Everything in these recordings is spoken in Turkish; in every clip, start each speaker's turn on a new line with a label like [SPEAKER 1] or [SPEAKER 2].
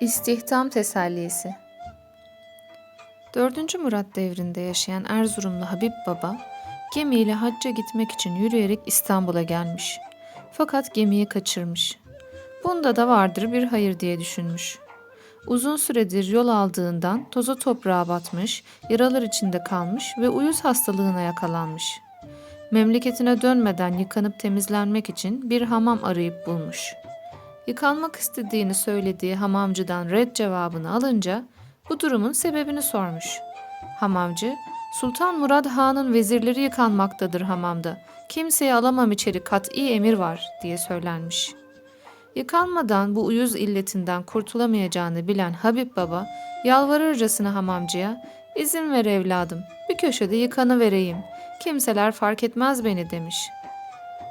[SPEAKER 1] İstihdam tesellisi 4. Murat devrinde yaşayan Erzurumlu Habib Baba, gemiyle hacca gitmek için yürüyerek İstanbul'a gelmiş. Fakat gemiyi kaçırmış. Bunda da vardır bir hayır diye düşünmüş. Uzun süredir yol aldığından toza toprağa batmış, yaralar içinde kalmış ve uyuz hastalığına yakalanmış. Memleketine dönmeden yıkanıp temizlenmek için bir hamam arayıp bulmuş. Yıkanmak istediğini söylediği hamamcıdan red cevabını alınca bu durumun sebebini sormuş. Hamamcı, Sultan Murad Han'ın vezirleri yıkanmaktadır hamamda. Kimseye alamam içeri kat'i emir var diye söylenmiş. Yıkanmadan bu uyuz illetinden kurtulamayacağını bilen Habib Baba yalvarırcasına hamamcıya izin ver evladım bir köşede yıkanı vereyim kimseler fark etmez beni demiş.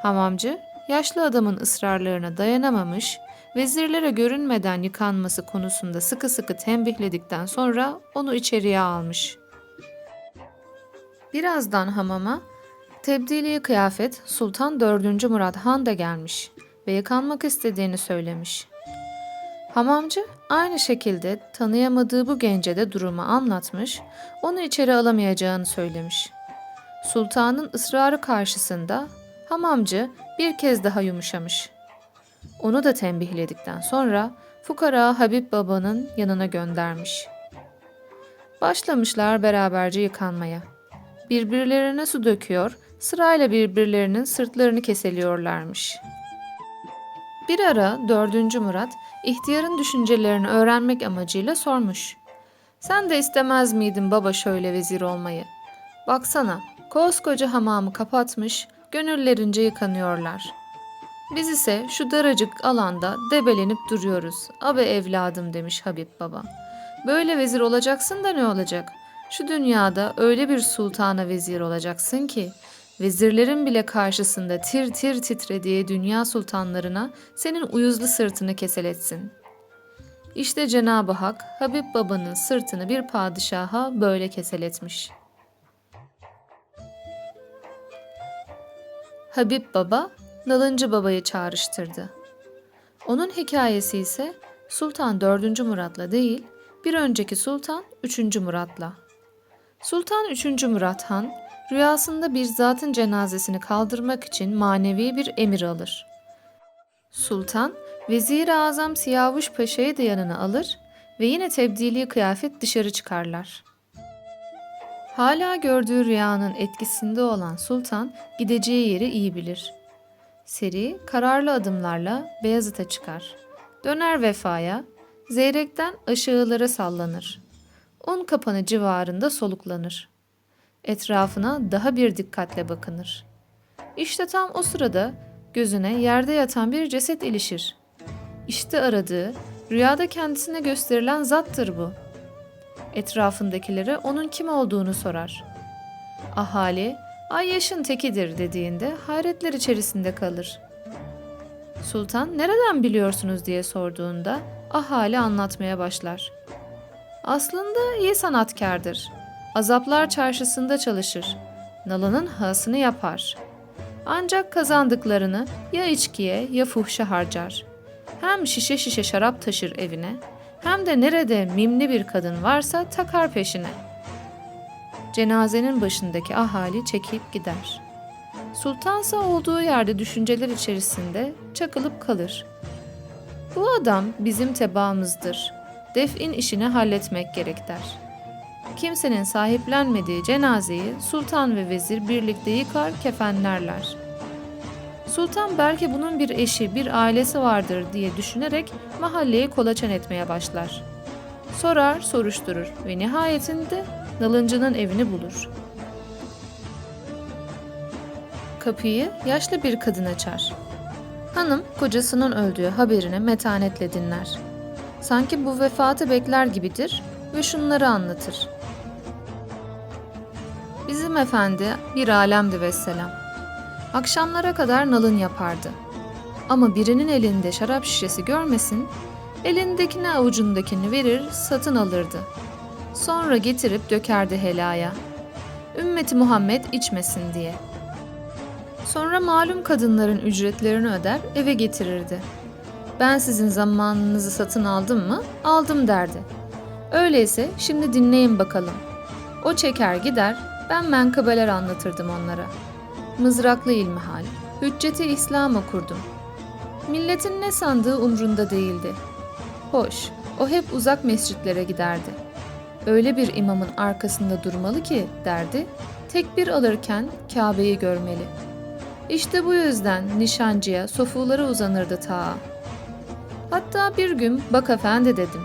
[SPEAKER 1] Hamamcı yaşlı adamın ısrarlarına dayanamamış vezirlere görünmeden yıkanması konusunda sıkı sıkı tembihledikten sonra onu içeriye almış. Birazdan hamama tebdili kıyafet Sultan 4. Murat Han da gelmiş ve yıkanmak istediğini söylemiş. Hamamcı aynı şekilde tanıyamadığı bu gence de durumu anlatmış, onu içeri alamayacağını söylemiş. Sultanın ısrarı karşısında hamamcı bir kez daha yumuşamış. Onu da tembihledikten sonra fukara Habib Baba'nın yanına göndermiş. Başlamışlar beraberce yıkanmaya. Birbirlerine su döküyor, sırayla birbirlerinin sırtlarını keseliyorlarmış. Bir ara 4. Murat ihtiyarın düşüncelerini öğrenmek amacıyla sormuş. Sen de istemez miydin baba şöyle vezir olmayı? Baksana, koskoca hamamı kapatmış, gönüllerince yıkanıyorlar. Biz ise şu daracık alanda debelenip duruyoruz. Abe evladım demiş Habib baba. Böyle vezir olacaksın da ne olacak? Şu dünyada öyle bir sultana vezir olacaksın ki vezirlerin bile karşısında tir tir titrediği dünya sultanlarına senin uyuzlu sırtını keseletsin. İşte Cenab-ı Hak Habib babanın sırtını bir padişaha böyle keseletmiş. Habib baba Nalıncı babayı çağrıştırdı. Onun hikayesi ise Sultan 4. Murat'la değil, bir önceki Sultan 3. Murat'la. Sultan 3. Murat Han rüyasında bir zatın cenazesini kaldırmak için manevi bir emir alır. Sultan, Vezir-i Azam Siyavuş Paşa'yı da yanına alır ve yine tebdili kıyafet dışarı çıkarlar. Hala gördüğü rüyanın etkisinde olan sultan gideceği yeri iyi bilir. Seri kararlı adımlarla Beyazıt'a çıkar. Döner vefaya, Zeyrek'ten aşağılara sallanır. Un kapanı civarında soluklanır. Etrafına daha bir dikkatle bakınır. İşte tam o sırada gözüne yerde yatan bir ceset ilişir. İşte aradığı, rüyada kendisine gösterilen zattır bu. Etrafındakilere onun kim olduğunu sorar. Ahali, ay yaşın tekidir dediğinde hayretler içerisinde kalır. Sultan nereden biliyorsunuz diye sorduğunda ahali anlatmaya başlar. Aslında iyi sanatkardır. Azaplar çarşısında çalışır. Nalının hasını yapar. Ancak kazandıklarını ya içkiye ya fuhşa harcar. Hem şişe şişe şarap taşır evine, hem de nerede mimli bir kadın varsa takar peşine. Cenazenin başındaki ahali çekip gider. Sultansa olduğu yerde düşünceler içerisinde çakılıp kalır. Bu adam bizim tebaamızdır. Def'in işini halletmek gerek der. Kimsenin sahiplenmediği cenazeyi sultan ve vezir birlikte yıkar, kefenlerler. Sultan belki bunun bir eşi, bir ailesi vardır diye düşünerek mahalleyi kolaçan etmeye başlar. Sorar, soruşturur ve nihayetinde nalıncının evini bulur. Kapıyı yaşlı bir kadın açar. Hanım kocasının öldüğü haberini metanetle dinler. Sanki bu vefatı bekler gibidir ve şunları anlatır. Bizim efendi bir alemdi vesselam. Akşamlara kadar nalın yapardı. Ama birinin elinde şarap şişesi görmesin, elindekini avucundakini verir, satın alırdı. Sonra getirip dökerdi helaya. Ümmeti Muhammed içmesin diye. Sonra malum kadınların ücretlerini öder, eve getirirdi. Ben sizin zamanınızı satın aldım mı? Aldım derdi. Öyleyse şimdi dinleyin bakalım. O çeker gider, ben menkıbeler anlatırdım onlara. Mızraklı ilmihal, hücceti İslam okurdum. Milletin ne sandığı umrunda değildi. Hoş, o hep uzak mescitlere giderdi. Öyle bir imamın arkasında durmalı ki derdi, tekbir alırken Kabe'yi görmeli. İşte bu yüzden nişancıya sofulara uzanırdı ta. Hatta bir gün bak efendi dedim.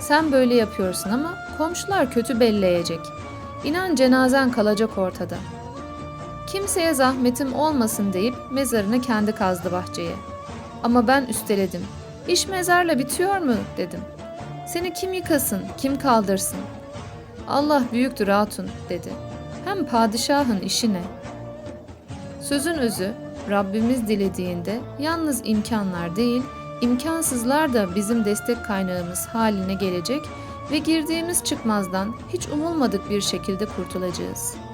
[SPEAKER 1] Sen böyle yapıyorsun ama komşular kötü belleyecek. İnan cenazen kalacak ortada. Kimseye zahmetim olmasın deyip mezarını kendi kazdı bahçeye. Ama ben üsteledim. İş mezarla bitiyor mu dedim. Seni kim yıkasın, kim kaldırsın? Allah büyüktür hatun dedi. Hem padişahın işi ne? Sözün özü Rabbimiz dilediğinde yalnız imkanlar değil, imkansızlar da bizim destek kaynağımız haline gelecek ve girdiğimiz çıkmazdan hiç umulmadık bir şekilde kurtulacağız.''